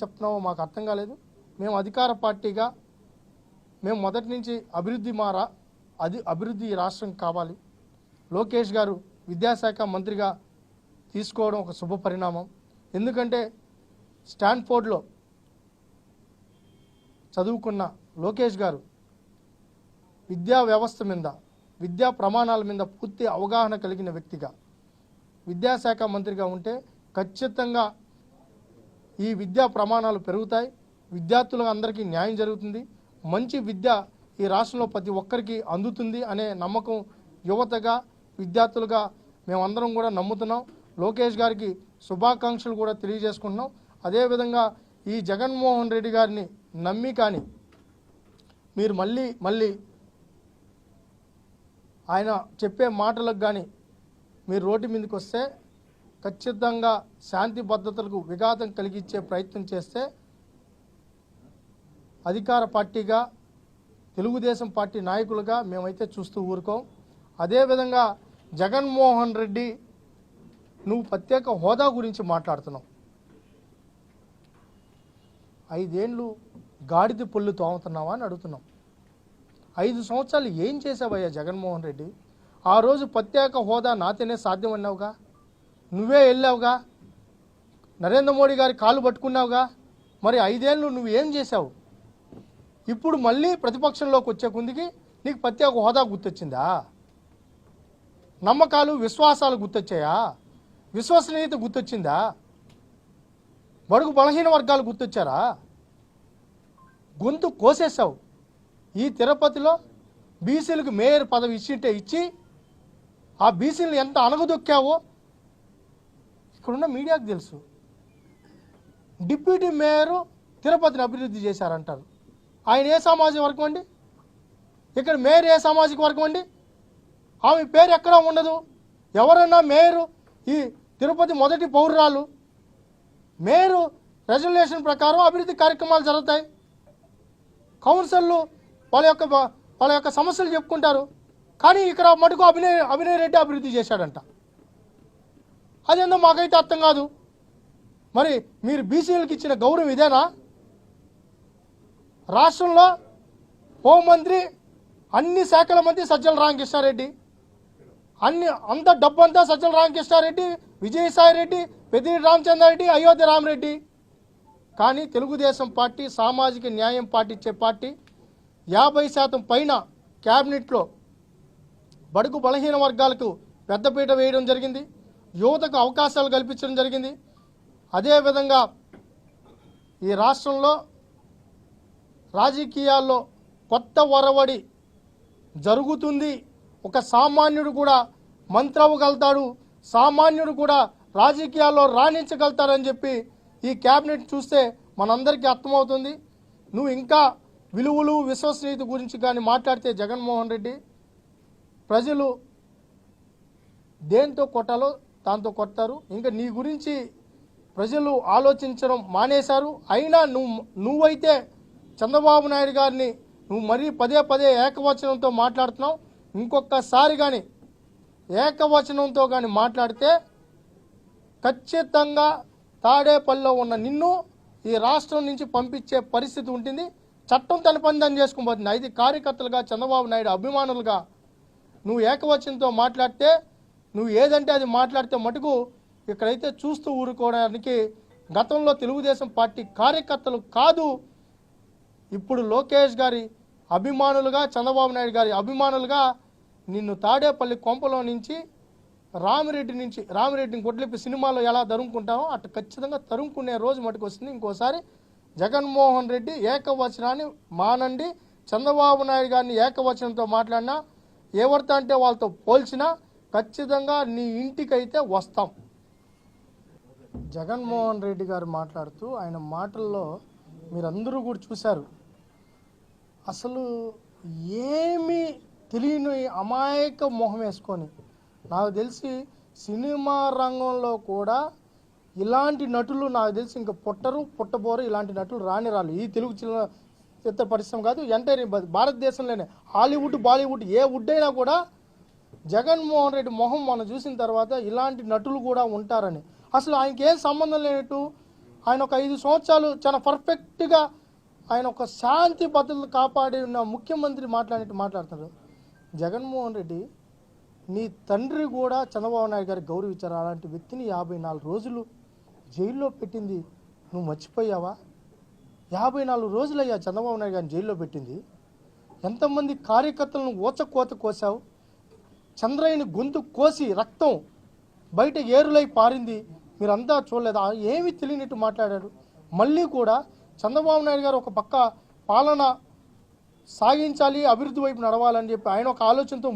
చెప్తున్నామో మాకు అర్థం కాలేదు. మేము అధికార పార్టీగా మేము మొదటి నుంచి అభివృద్ధి మారా అది అభివృద్ధి రాష్ట్రం కావాలి. లోకేష్ గారు విద్యాశాఖ మంత్రిగా తీసుకోవడం ఒక శుభ పరిణామం. ఎందుకంటే స్టాన్ఫోర్డ్లో చదువుకున్న లోకేష్ గారు విద్యా వ్యవస్థ మీద విద్యా ప్రమాణాల మీద పూర్తి అవగాహన కలిగిన వ్యక్తిగా విద్యాశాఖ మంత్రిగా ఉంటే ఖచ్చితంగా ఈ విద్యా ప్రమాణాలు పెరుగుతాయి. విద్యార్థులకు అందరికీ న్యాయం జరుగుతుంది. మంచి విద్య ఈ రాష్ట్రంలో ప్రతి ఒక్కరికి అందుతుంది అనే నమ్మకం యువతగా విద్యార్థులుగా మేమందరం కూడా నమ్ముతున్నాం. లోకేష్ గారికి శుభాకాంక్షలు కూడా తెలియజేసుకుంటున్నాం. అదేవిధంగా ఈ జగన్మోహన్ రెడ్డి గారిని నమ్మి కానీ మీరు మళ్ళీ మళ్ళీ ఆయన చెప్పే మాటలకు కానీ మీరు రోడ్డు మీదకి వస్తే ఖచ్చితంగా శాంతి భద్రతలకు విఘాతం కలిగించే ప్రయత్నం చేస్తే అధికార పార్టీగా తెలుగుదేశం పార్టీ నాయకులుగా మేమైతే చూస్తూ ఊరుకోం. అదేవిధంగా జగన్మోహన్ రెడ్డి నువ్వు ప్రత్యేక హోదా గురించి మాట్లాడుతున్నావు. ఐదేండ్లు గాడిద పొల్లు తోముతున్నావా అని అడుగుతున్నాం. ఐదు సంవత్సరాలు ఏం చేసావయ్యా జగన్మోహన్ రెడ్డి? ఆ రోజు ప్రత్యేక హోదా నాతేనే సాధ్యమన్నావుగా? నువ్వే వెళ్ళావుగా? నరేంద్ర మోడీ గారి కాలు పట్టుకున్నావుగా? మరి ఐదేళ్ళు నువ్వు ఏం చేశావు? ఇప్పుడు మళ్ళీ ప్రతిపక్షంలోకి వచ్చే కుందికి నీకు ప్రత్యేక హోదా గుర్తొచ్చిందా? నమ్మకాలు విశ్వాసాలు గుర్తొచ్చాయా? విశ్వసనీయత గుర్తొచ్చిందా? బడుగు బలహీన వర్గాలు గుర్తొచ్చారా? గొంతు కోసేసావు ఈ తిరుపతిలో బీసీలకు మేయర్ పదవి ఇచ్చింటే ఇచ్చి ఆ బీసీలను ఎంత అణగదొక్కావో ఇక్కడున్న మీడియాకు తెలుసు. డిప్యూటీ మేయరు తిరుపతిని అభివృద్ధి చేశారంటారు. ఆయన ఏ సామాజిక వర్గం అండి? ఇక్కడ మేయర్ ఏ సామాజిక వర్గం అండి? ఆమె పేరు ఎక్కడా ఉండదు? ఎవరన్నా మేయరు ఈ తిరుపతి మొదటి పౌరురాలు? మేయరు రెజల్యూషన్ ప్రకారం అభివృద్ధి కార్యక్రమాలు జరుగుతాయి. కౌన్సిల్లు వాళ్ళ యొక్క వాళ్ళ యొక్క సమస్యలు చెప్పుకుంటారు. కానీ ఇక్కడ మటుకు అభినయ్ అభినయ్ రెడ్డి అభివృద్ధి చేశాడంట. అదేందో మాకైతే అర్థం కాదు. మరి మీరు బీసీలకు ఇచ్చిన గౌరవం ఇదేనా? రాష్ట్రంలో హోంమంత్రి అన్ని శాఖల మంత్రి సజ్జల రామకృష్ణారెడ్డి అన్ని అంత డబ్బంతా సజ్జల రామకృష్ణారెడ్డి విజయసాయి రెడ్డి పెద్దిరెడ్డి రామచంద్రారెడ్డి అయోధ్య రామరెడ్డి. కానీ తెలుగుదేశం పార్టీ సామాజిక న్యాయం పాటించే పార్టీ యాభై శాతం పైన క్యాబినెట్లో బడుగు బలహీన వర్గాలకు పెద్దపీట వేయడం జరిగింది. యువతకు అవకాశాలు కల్పించడం జరిగింది. అదేవిధంగా ఈ రాష్ట్రంలో రాజకీయాల్లో కొత్త ఒరవడి జరుగుతుంది. ఒక సామాన్యుడు కూడా మంత్రి సామాన్యుడు కూడా రాజకీయాల్లో రాణించగలుగుతాడని చెప్పి ఈ క్యాబినెట్ చూస్తే మనందరికీ అర్థమవుతుంది. నువ్వు ఇంకా విలువలు విశ్వసనీయత గురించి కానీ మాట్లాడితే జగన్మోహన్ రెడ్డి ప్రజలు దేంతో కొట్టాలో దాంతో కొట్టారు ఇంకా నీ గురించి ప్రజలు ఆలోచించడం మానేశారు. అయినా నువ్వు నువ్వైతే చంద్రబాబు నాయుడు గారిని నువ్వు మరీ పదే పదే ఏకవచనంతో మాట్లాడుతున్నావు. ఇంకొకసారి కానీ ఏకవచనంతో కానీ మాట్లాడితే ఖచ్చితంగా తాడేపల్లిలో ఉన్న నిన్ను ఈ రాష్ట్రం నుంచి పంపించే పరిస్థితి ఉంటుంది. చట్టం తన పని దాన్ని చేసుకోబోతుంది ఐదు కార్యకర్తలుగా చంద్రబాబు నాయుడు అభిమానులుగా నువ్వు ఏకవచనంతో మాట్లాడితే నువ్వు ఏదంటే అది మాట్లాడితే మటుకు ఇక్కడైతే చూస్తూ ఊరుకోవడానికి గతంలో తెలుగుదేశం పార్టీ కార్యకర్తలు కాదు. ఇప్పుడు లోకేష్ గారి అభిమానులుగా చంద్రబాబు నాయుడు గారి అభిమానులుగా నిన్ను తాడేపల్లి కొంపలో నుంచి రామిరెడ్డి నుంచి రామిరెడ్డిని కొట్లిపి సినిమాలో ఎలా తరుముకుంటామో అటు ఖచ్చితంగా తరుముకునే రోజు మటుకు వస్తుంది. ఇంకోసారి జగన్మోహన్ రెడ్డి ఏకవచనాన్ని మానండి. చంద్రబాబు నాయుడు గారిని ఏకవచనంతో మాట్లాడినా ఎవరితో అంటే వాళ్ళతో పోల్చినా ఖచ్చితంగా నీ ఇంటికైతే వస్తాం. జగన్మోహన్ రెడ్డి గారు మాట్లాడుతూ ఆయన మాటల్లో మీరందరూ కూడా చూశారు. అసలు ఏమీ తెలియని అమాయక మొహం వేసుకొని నాకు తెలిసి సినిమా రంగంలో కూడా ఇలాంటి నటులు నాకు తెలిసి ఇంకా పుట్టరు పుట్టబోరు ఇలాంటి నటులు రాని రాళ్ళు. ఈ తెలుగు చిన్న చిత్ర పరిశ్రమ కాదు ఎంటైర్ భారతదేశంలోనే. హాలీవుడ్ బాలీవుడ్ ఏ వుడ్ అయినా కూడా జగన్మోహన్ రెడ్డి మొహం మనం చూసిన తర్వాత ఇలాంటి నటులు కూడా ఉంటారని. అసలు ఆయనకి ఏం సంబంధం లేనట్టు ఆయన ఒక ఐదు సంవత్సరాలు చాలా పర్ఫెక్ట్గా ఆయన ఒక శాంతి భద్రతలు కాపాడి ఉన్న ముఖ్యమంత్రి మాట్లాడినట్టు మాట్లాడుతున్నారు. జగన్మోహన్ రెడ్డి నీ తండ్రి కూడా చంద్రబాబు నాయుడు గారికి గౌరవించారు అలాంటి వ్యక్తిని యాభై నాలుగు రోజులు జైల్లో పెట్టింది. నువ్వు మర్చిపోయావా? యాభై నాలుగు రోజులయ్యా చంద్రబాబు నాయుడు గారిని జైల్లో పెట్టింది. ఎంతమంది కార్యకర్తలను ఓచకోత కోసావు? చంద్రయ్యని గొంతు కోసి రక్తం బయట ఏరులై పారింది. మీరంతా చూడలేదు? ఏమీ తెలియనట్టు మాట్లాడాడు. మళ్ళీ కూడా చంద్రబాబు నాయుడు గారు ఒక పక్క పాలన సాగించాలి అభివృద్ధి వైపు నడవాలని చెప్పి ఆయన ఒక ఆలోచనతో